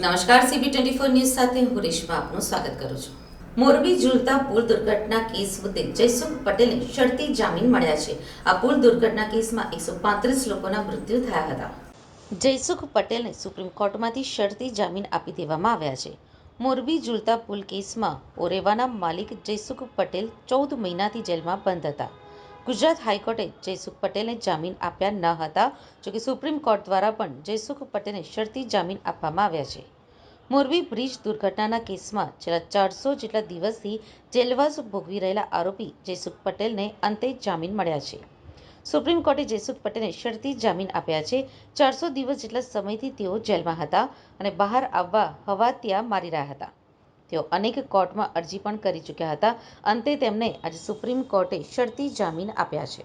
નમસ્કાર CB twenty four news સાથે હું રેશમા આપનું સ્વાગત કરું છું. મોરબી ઝૂલતા પુલ દુર્ઘટના કેસ મુદ્દે જયસુખ પટેલને શરતી જામીન મળ્યા છે. આ પુલ દુર્ઘટના કેસમાં એકસો પાંત્રીસ લોકોના મૃત્યુ થયા હતા. જયસુખ પટેલને સુપ્રીમ કોર્ટમાંથી શરતી જામીન આપી દેવામાં આવ્યા છે. મોરબી ઝૂલતા પુલ કેસમાં ઓરેવાના માલિક જયસુખ પટેલ ચૌદ મહિનાથી જેલમાં બંધ હતા. ગુજરાત હાઈકોર્ટે જયસુખ પટેલને જામીન આપ્યા ન હતા, જોકે સુપ્રીમ કોર્ટ દ્વારા પણ જયસુખ પટેલને શરતી જામીન આપવામાં આવ્યા છે. મોરબી બ્રિજ દુર્ઘટનાના કેસમાં છેલ્લા ચારસો જેટલા દિવસથી જેલવાસ ભોગવી રહેલા આરોપી જયસુખ પટેલને અંતે જામીન મળ્યા છે. સુપ્રીમ કોર્ટે જયસુખ પટેલને શરતી જામીન આપ્યા છે. ચારસો દિવસ જેટલા સમયથી તેઓ જેલમાં હતા અને બહાર આવવા હવાતિયા મારી રહ્યા હતા. તેઓ અનેક કોર્ટમાં અરજી પણ કરી ચૂક્યા હતા. અંતે તેમને આજે સુપ્રીમ કોર્ટે શરતી જામીન આપ્યા છે.